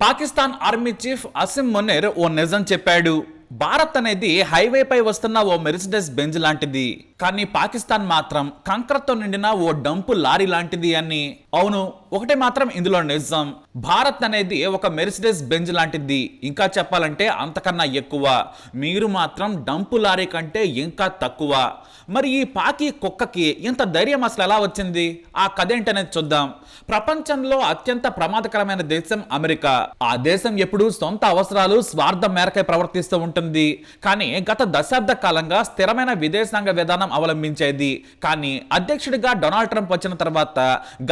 Pakistan army chief Asim Munir ఓ నిజం చెప్పాడు. భారత్ అనేది హైవేపై వస్తున్న ఓ మెరిసిడెస్ బెంజ్ లాంటిది. కానీ పాకిస్తాన్ మాత్రం కంకరతో నిండిన ఓ డంపు లారీ లాంటిది అని. అవును ఒకటే మాత్రం ఇందులో నిజం. భారత్ అనేది ఒక మెరిసిడెస్ బెంజ్ లాంటిది. ఇంకా చెప్పాలంటే అంతకన్నా ఎక్కువ. మీరు మాత్రం డంపు లారీ కంటే ఇంకా తక్కువ. మరి ఈ పాకి కుక్కకి ఇంత ధైర్యం అసలు ఎలా వచ్చింది? ఆ కథ ఏంటనేది చూద్దాం. ప్రపంచంలో అత్యంత ప్రమాదకరమైన దేశం అమెరికా. ఆ దేశం ఎప్పుడూ సొంత అవసరాలు స్వార్థం మేరకై ప్రవర్తిస్తూ ఉంటుంది కానీ గత దశాబ్ద కాలంగా స్థిరమైన విదేశాంగ విధానం అవలంబించేది. కానీ అధ్యక్షుడిగా డొనాల్డ్ ట్రంప్ వచ్చిన తర్వాత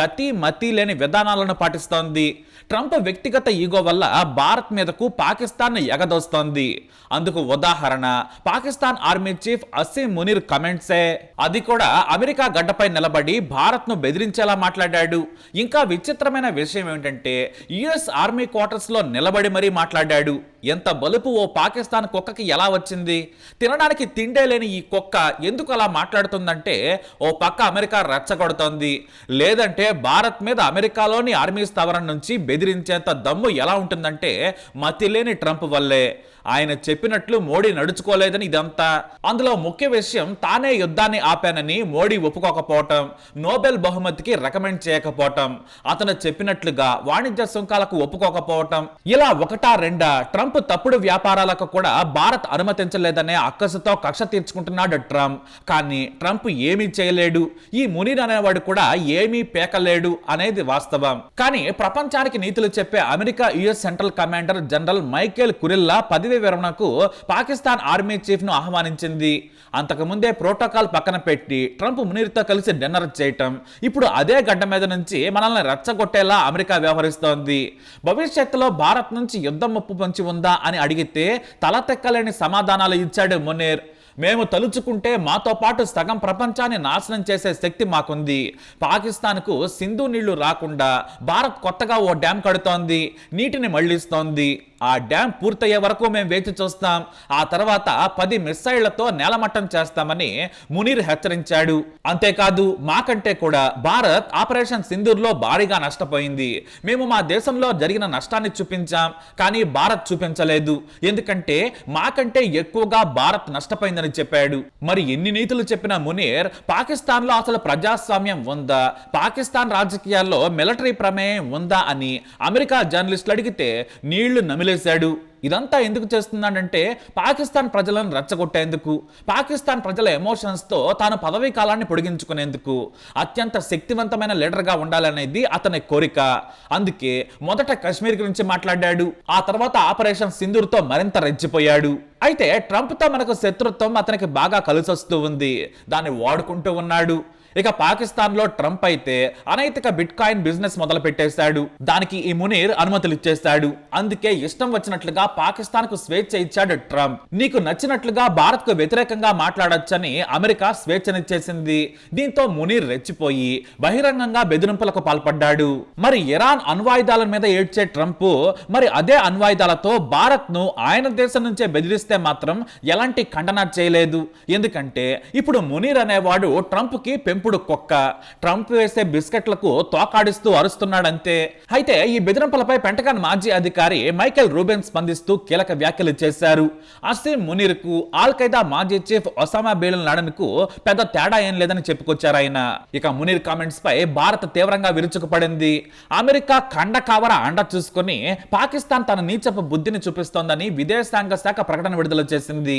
గతి మతి లేని విధానాలను పాటిస్తోంది. ట్రంప్ వ్యక్తిగత ఈగో వల్ల భారత్ మీదకు పాకిస్తాన్ ఎగదోస్తోంది. అందుకు ఉదాహరణ పాకిస్తాన్ ఆర్మీ చీఫ్ అసీం మునీర్ కమెంట్సే. అది కూడా అమెరికా గడ్డపై నిలబడి భారత్ను బెదిరించేలా మాట్లాడాడు. ఇంకా విచిత్రమైన విషయం ఏమిటంటే యుఎస్ ఆర్మీ క్వార్టర్స్లో నిలబడి మరీ మాట్లాడాడు. ఎంత బలుపు ఓ పాకిస్తాన్ కుక్కకి ఎలా వచ్చింది? తినడానికి తిండే లేని ఈ కుక్క ఎందుకు అలా మాట్లాడుతుందంటే ఓ పక్క అమెరికా రెచ్చగొడుతోంది. లేదంటే భారత్ మీద అమెరికాలోని ఆర్మీ స్థావరం నుంచి బెదిరించేంత దమ్ము ఎలా ఉంటుందంటే మతి లేని ట్రంప్ వల్లే. ఆయన చెప్పినట్లు మోడీ నడుచుకోలేదని ఇదంతా. అందులో ముఖ్య విషయం తానే యుద్ధాన్ని ఆపానని మోడీ ఒప్పుకోకపోవటం నోబెల్ బహుమతికి రికమెండ్ చేయకపోవటం అతను చెప్పినట్లుగా వాణిజ్య సుంకాలకు ఒప్పుకోకపోవటం ఇలా ఒకటా రెండా? ట్రంప్ తప్పుడు వ్యాపారాలకు కూడా భారత్ అనుమతించలేదనే అక్కసుతో కక్ష తీర్చుకుంటున్నాడు ట్రంప్. కానీ ట్రంప్ ఏమీ చేయలేడు. ఈ మునీర్ అనేవాడు కూడా ఏమీ పేకలేడు అనేది వాస్తవం. కానీ ప్రపంచానికి నీతులు చెప్పే America US central commander general Michael Kurilla పదవి విరమణకు పాకిస్తాన్ ఆర్మీ చీఫ్ను ఆహ్వానించింది. అంతకుముందే ప్రోటోకాల్ పక్కన పెట్టి ట్రంప్ మునీర్తో కలిసి డిన్నర్ చేయటం. ఇప్పుడు అదే గడ్డ మీద నుంచి మనల్ని రెచ్చగొట్టేలా అమెరికా వ్యవహరిస్తోంది. భవిష్యత్తులో భారత్ నుంచి యుద్ధం ముప్పు పొంచి ఉందా అని అడిగితే తల తెక్కలేని సమాధానాలు ఇచ్చాడు మునీర్. మేము తలుచుకుంటే మాతో పాటు సగం ప్రపంచాన్ని నాశనం చేసే శక్తి మాకుంది. పాకిస్తాన్కు సింధు నీళ్ళు రాకుండా భారత్ కొత్తగా ఓ డ్యాం కడుతోంది నీటిని మళ్ళిస్తోంది. ఆ డ్యాం పూర్తయ్యే వరకు మేము వేచి చూస్తాం. ఆ తర్వాత పది మిస్సైళ్ళతో నేలమట్టం చేస్తామని మునీర్ హెచ్చరించాడు. అంతేకాదు మాకంటే కూడా భారత్ ఆపరేషన్ సింధూర్లో భారీగా నష్టపోయింది. మేము మా దేశంలో జరిగిన నష్టాన్ని చూపించాం కానీ భారత్ చూపించలేదు. ఎందుకంటే మాకంటే ఎక్కువగా భారత్ నష్టపోయిందని చెప్పాడు. మరి ఎన్ని నీతులు చెప్పిన మునీర్ పాకిస్తాన్లో అసలు ప్రజాస్వామ్యం ఉందా? పాకిస్తాన్ రాజకీయాల్లో మిలిటరీ ప్రమేయం ఉందా అని అమెరికా జర్నలిస్టులు అడిగితే నీళ్ళు నమిలేశాడు. ఇదంతా ఎందుకు చేస్తున్నాడంటే పాకిస్తాన్ ప్రజలను రెచ్చగొట్టేందుకు పాకిస్తాన్ ప్రజల ఎమోషన్స్తో తాను పదవీ కాలాన్ని పొడిగించుకునేందుకు అత్యంత శక్తివంతమైన లీడర్గా ఉండాలనేది అతని కోరిక. అందుకే మొదట కశ్మీర్ గురించి మాట్లాడాడు ఆ తర్వాత ఆపరేషన్ సింధూర్తో మరింత రెచ్చిపోయాడు. అయితే ట్రంప్తో మనకు శత్రుత్వం అతనికి బాగా కలిసొస్తూ ఉంది. దాన్ని వాడుకుంటూ ఉన్నాడు. ఇక పాకిస్తాన్లో ట్రంప్ అయితే అనైతిక బిట్ కాయిన్ బిజినెస్ మొదలు పెట్టేశాడు దానికి ఈ మునీర్ అనుమతులు ఇచ్చేశాడు అందుకే ఇష్టం వచ్చినట్లుగా పాకిస్తాన్కు స్వేచ్ఛ ఇచ్చాడు ట్రంప్. నీకు నచ్చినట్లుగా భారత్కు వ్యతిరేకంగా మాట్లాడొచ్చని అమెరికా స్వేచ్ఛనిచ్చేసింది. దీంతో మునీర్ రెచ్చిపోయి బహిరంగంగా బెదిరింపులకు పాల్పడ్డాడు. మరి ఇరాన్ అణ్వాయుధాల మీద ఏడ్చే ట్రంప్ మరి అదే అణ్వాయుధాలతో భారత్ను ఆయన దేశం నుంచే బెదిరిస్తే మాత్రం ఎలాంటి ఖండన చేయలేదు. ఎందుకంటే ఇప్పుడు మునీర్ అనేవాడు ట్రంప్కి పెంపుడు కుక్క ట్రంప్ వేసే బిస్కెట్లకు తోకాడిస్తూ అరుస్తున్నాడంతే. అయితే ఈ బెదిరింపులపై పెంటగాన్ మాజీ అధికారి మైకేల్ రూబెన్ స్పందిస్తూ కీలక వ్యాఖ్యలు చేశారు. అసీం మునీర్కు ఆల్ ఖైదా మాజీ చీఫ్ ఒసామా బేలున్ లాడన్కు పెద్ద తేడా ఏం లేదని చెప్పుకొచ్చారు ఆయన. ఇక మునీర్ కామెంట్స్ పై భారత్ తీవ్రంగా విరుచుకుపడింది. అమెరికా కండ కావర అండ చూసుకొని పాకిస్తాన్ తన నీచపు బుద్ధిని చూపిస్తోందని విదేశాంగ శాఖ ప్రకటన విడుదల చేసింది.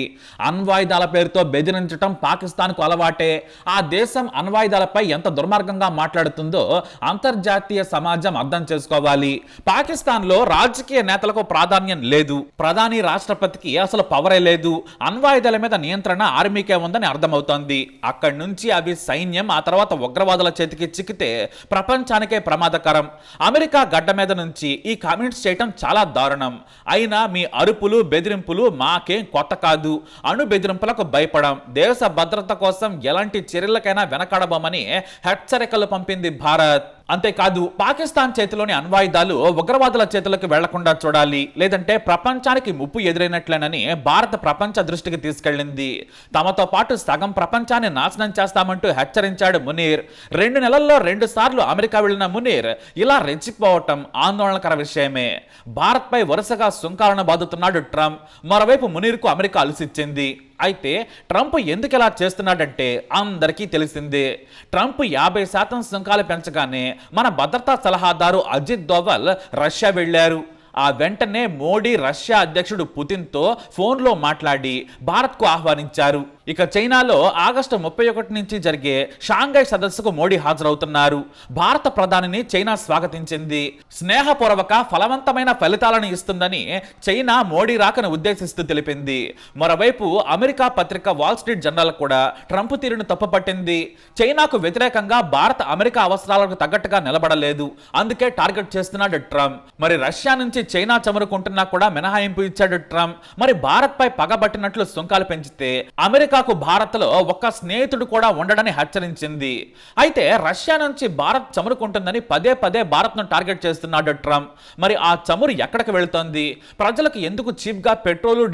అణ్వాయుధాల పేరుతో బెదిరించడం పాకిస్తాన్కు అలవాటే. ఆ దేశం అణ్వాయుధాలపై ఎంత దుర్మార్గంగా మాట్లాడుతుందో అంతర్జాతీయ సమాజం అర్థం చేసుకోవాలి. పాకిస్తాన్లో రాజకీయ నేతలకు ప్రాధాన్యం లేదు. ప్రధాని రాష్ట్రపతికి అసలు పవరే లేదు. అణ్వాయుధాల మీద నియంత్రణ ఆర్మీకే ఉందని అర్థమవుతోంది. అక్కడి నుంచి అవి సైన్యం ఆ తర్వాత ఉగ్రవాదుల చేతికి చిక్కితే ప్రపంచానికే ప్రమాదకరం. అమెరికా గడ్డ మీద నుంచి ఈ కామెంట్స్ చేయటం చాలా దారుణం. అయినా మీ అరుపులు బెదిరింపులు మాకేం కొత్త కాదు. అణు బెదిరింపులకు భయపడం. దేశ భద్రత కోసం ఎలాంటి చర్యలకైనా వెనకాడబోమని హెచ్చరికలు పంపింది భారత్. అంతేకాదు పాకిస్తాన్ చేతిలోని అణ్వాయుధాలు ఉగ్రవాదుల చేతులకు వెళ్ళకుండా చూడాలి. లేదంటే ప్రపంచానికి ముప్పు ఎదురైనట్లేనని భారత ప్రపంచ దృష్టికి తీసుకెళ్ళింది తమతో పాటు సగం ప్రపంచాన్ని నాశనం చేస్తామంటూ హెచ్చరించాడు మునీర్. రెండు నెలల్లో రెండు సార్లు అమెరికా వెళ్ళిన మునీర్ ఇలా రెచ్చిపోవటం ఆందోళనకర విషయమే. భారత్పై వరుసగా సుంకాలను బాదుతున్నాడు ట్రంప్. మరోవైపు మునీర్కు అమెరికా అలసిచ్చింది. అయితే ట్రంప్ ఎందుకు ఇలా చేస్తున్నాడంటే అందరికీ తెలిసిందే. ట్రంప్ యాభై శాతం సుంకాలు పెంచగానే మన భద్రతా సలహాదారు అజిత్ దోవల్ రష్యా వెళ్ళారు. ఆ వెంటనే మోడీ రష్యా అధ్యక్షుడు పుతిన్తో ఫోన్లో మాట్లాడి భారత్కు ఆహ్వానించారు. ఇక చైనాలో ఆగస్టు ముప్పై ఒకటి నుంచి జరిగే షాంఘై సదస్సుకు మోడీ హాజరవుతున్నారు. భారత ప్రధానిని చైనా స్వాగతించింది. స్నేహపూర్వక ఫలవంతమైన ఫలితాలను ఇస్తుందని చైనా మోడీ రాకను ఉద్దేశిస్తూ తెలిపింది. మరోవైపు అమెరికా పత్రిక వాల్ స్ట్రీట్ జర్నల్ కూడా ట్రంప్ తీరును తప్పుపట్టింది. చైనాకు వ్యతిరేకంగా భారత అమెరికా అవసరాలకు తగ్గట్టుగా నిలబడలేదు. అందుకే టార్గెట్ చేస్తున్నాడు ట్రంప్. మరి రష్యా నుంచి చైనా చమురుకుంటున్నా కూడా మినహాయింపు ఇచ్చాడు ట్రంప్. మరి భారత్పై పగబట్టినట్లు సుంకాలు పెంచితే అమెరికా అమెరికాకు భారత్లో ఒక్క స్నేహితుడు కూడా ఉండడని హెచ్చరించింది. అయితే రష్యా నుంచి భారత్ చమురుకుంటుందని పదే పదే భారత్ను టార్గెట్ చేస్తున్నాడు ట్రంప్. మరి ఆ చమురు ఎక్కడికి వెళుతోంది? ప్రజలకు ఎందుకు చీప్గా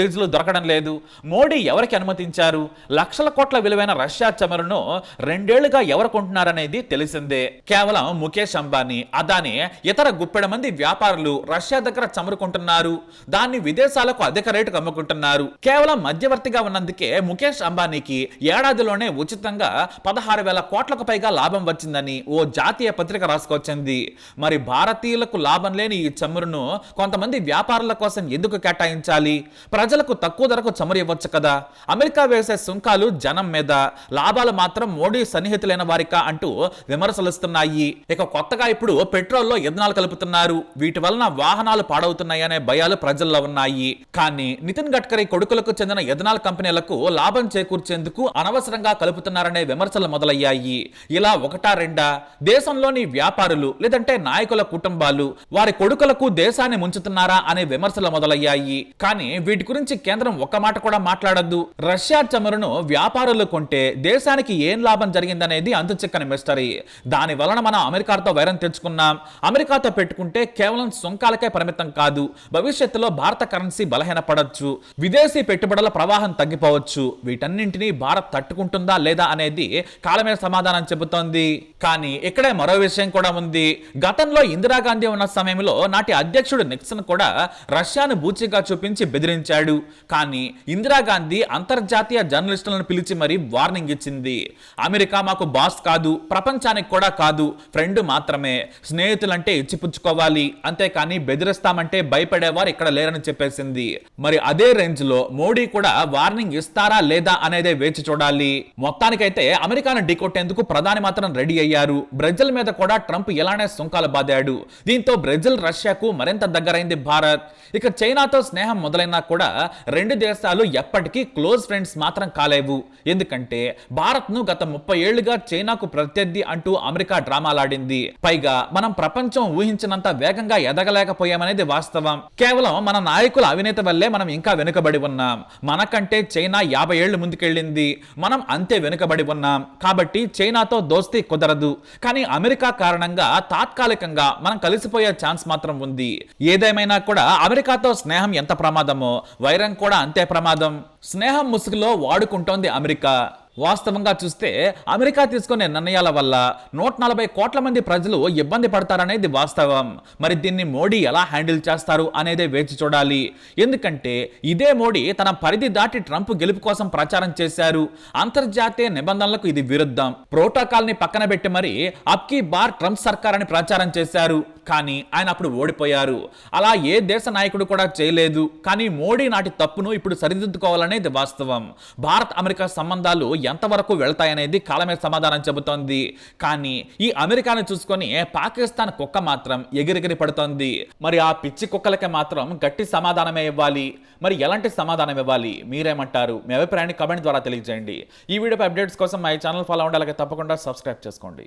డీజిల్ దొరకడం లేదు? మోడీ ఎవరికి అనుమతించారు? లక్షల కోట్ల విలువైన రష్యా చమురును రెండేళ్ళుగా ఎవరు కొంటున్నారనేది తెలిసిందే. కేవలం ముఖేష్ అంబానీ అదాని ఇతర గుప్పెడ మంది వ్యాపారులు రష్యా దగ్గర చమురుకుంటున్నారు. దాన్ని విదేశాలకు అధిక రేటుకు అమ్ముకుంటున్నారు. కేవలం మధ్యవర్తిగా ఉన్నందుకే ముఖేష్ అంబానీకి ఏడాదిలోనే ఉచితంగా పదహారు వేల కోట్లకు పైగా లాభం వచ్చిందని ఓ జాతీయ పత్రిక రాసుకొచ్చింది. మరి భారతీయులకు లాభం లేని ఈ చమురును కొంతమంది వ్యాపారుల కోసం ఎందుకు కేటాయించాలి? ప్రజలకు తక్కువ ధరకు చమురు ఇవ్వచ్చు కదా? అమెరికా వేసే సుంకాలు జనం మీద. లాభాలు మాత్రం మోడీ సన్నిహితులైన వారికా అంటూ విమర్శలుస్తున్నాయి. ఇక కొత్తగా ఇప్పుడు పెట్రోల్లో ఇథనాల్ కలుపుతున్నారు. వీటి వలన వాహనాలు పాడవుతున్నాయనే భయాలు ప్రజల్లో ఉన్నాయి. కానీ నితిన్ గడ్కరీ కొడుకులకు చెందిన ఇథనాల్ కంపెనీలకు లాభం చే చేకూర్చేందుకు అనవసరంగా కలుపుతున్నారనే విమర్శలు మొదలయ్యాయి. ఇలా ఒకటా రెండా? దేశంలోని వ్యాపారులు లేదంటే నాయకుల కుటుంబాలు వారి కొడుకులకు దేశాన్ని ముంచుతున్నారా అనే విమర్శలు మొదలయ్యాయి. కానీ వీటి గురించి కేంద్రం ఒక్క మాట కూడా మాట్లాడద్దు. రష్యా చమురును వ్యాపారులు కొంటే దేశానికి ఏం లాభం జరిగిందనేది అంతు చిక్కని మిస్టరీ దాని వలన మనం అమెరికాతో వైరం తెచ్చుకున్నాం. అమెరికాతో పెట్టుకుంటే కేవలం సుంకాలకే పరిమితం కాదు. భవిష్యత్తులో భారత కరెన్సీ బలహీనపడొచ్చు. విదేశీ పెట్టుబడుల ప్రవాహం తగ్గిపోవచ్చు. వీటన్ని వీటన్నింటినీ భారత్ తట్టుకుంటుందా లేదా అనేది కాలమే సమాధానం చెబుతోంది. కానీ ఇక్కడే మరో విషయం కూడా ఉంది. గతంలో ఇందిరాగాంధీ ఉన్న సమయంలో నాటి అధ్యక్షుడు నిక్సన్ కూడా రష్యాను బూచిగా చూపించి బెదిరించాడు. కానీ ఇందిరాగాంధీ అంతర్జాతీయ జర్నలిస్టులను పిలిచి మరీ వార్నింగ్ ఇచ్చింది. అమెరికా మాకు బాస్ కాదు ప్రపంచానికి కూడా కాదు ఫ్రెండ్ మాత్రమే. స్నేహితులంటే ఇచ్చిపుచ్చుకోవాలి. అంతేకాని బెదిరిస్తామంటే భయపడేవారు ఇక్కడ లేరని చెప్పేసింది. మరి అదే రేంజ్లో మోడీ కూడా వార్నింగ్ ఇస్తారా లేదా అనేదే వేచి చూడాలి. మొత్తానికైతే అమెరికాను ఢీకొట్టేందుకు ప్రధాని మాత్రం రెడీ అయ్యారు. బ్రెజిల్ మీద కూడా ట్రంప్ ఎలానే సుంకాలు బాదాడు. దీంతో బ్రెజిల్ రష్యాకు మరింత దగ్గరైంది భారత్. ఇక చైనాతో స్నేహం మొదలైనా కూడా రెండు దేశాలు ఎప్పటికీ క్లోజ్ ఫ్రెండ్స్ మాత్రం కాలేవు. ఎందుకంటే భారత్ను గత ముప్పై ఏళ్ళుగా చైనాకు ప్రత్యర్థి అంటూ అమెరికా డ్రామాలాడింది. పైగా మనం ప్రపంచం ఊహించినంత వేగంగా ఎదగలేకపోయామనేది వాస్తవం. కేవలం మన నాయకుల అవినేత వల్లే మనం ఇంకా వెనుకబడి ఉన్నాం. మనకంటే చైనా యాభై ఏళ్ళు ముందుకెళ్ళింది. మనం అంతే వెనుకబడి ఉన్నాం. కాబట్టి చైనాతో దోస్తీ కుదరదు. కానీ అమెరికా కారణంగా తాత్కాలికంగా మనం కలిసిపోయే ఛాన్స్ మాత్రం ఉంది. ఏదేమైనా కూడా అమెరికాతో స్నేహం ఎంత ప్రమాదమో వైరం కూడా అంతే ప్రమాదం. స్నేహం ముసుగులో వాడుకుంటోంది అమెరికా. వాస్తవంగా చూస్తే అమెరికా తీసుకునే నిర్ణయాల వల్ల నూట నలభై కోట్ల మంది ప్రజలు ఇబ్బంది పడతారనేది వాస్తవం. మరి దీన్ని మోడీ ఎలా హ్యాండిల్ చేస్తారు అనేదే వేచి చూడాలి. ఎందుకంటే ఇదే మోడీ తన పరిధి దాటి ట్రంప్ గెలుపు కోసం ప్రచారం చేశారు. అంతర్జాతీయ నిబంధనలకు ఇది విరుద్ధం. ప్రోటోకాల్ని పక్కన పెట్టి మరి అప్కీ బార్ ట్రంప్ సర్కార్ అని ప్రచారం చేశారు. కానీ ఆయన అప్పుడు ఓడిపోయారు. అలా ఏ దేశ నాయకుడు కూడా చేయలేదు. కానీ మోడీ నాటి తప్పును ఇప్పుడు సరిదిద్దుకోవాలనేది వాస్తవం. భారత్ అమెరికా సంబంధాలు ఎంతవరకు వెళ్తాయనేది కాలమే సమాధానం చెబుతోంది. కానీ ఈ అమెరికాను చూసుకొని పాకిస్తాన్ కుక్క మాత్రం ఎగిరెగిరి పడుతోంది. మరి ఆ పిచ్చి కుక్కలకి మాత్రం గట్టి సమాధానమే ఇవ్వాలి. మరి ఎలాంటి సమాధానం ఇవ్వాలి? మీరేమంటారు? మీ అభిప్రాయాన్ని కమెంట్ ద్వారా తెలియజేయండి. ఈ వీడియోపై అప్డేట్స్ కోసం మా ఛానల్ ఫాలో ఉండాలి తప్పకుండా సబ్స్క్రైబ్ చేసుకోండి.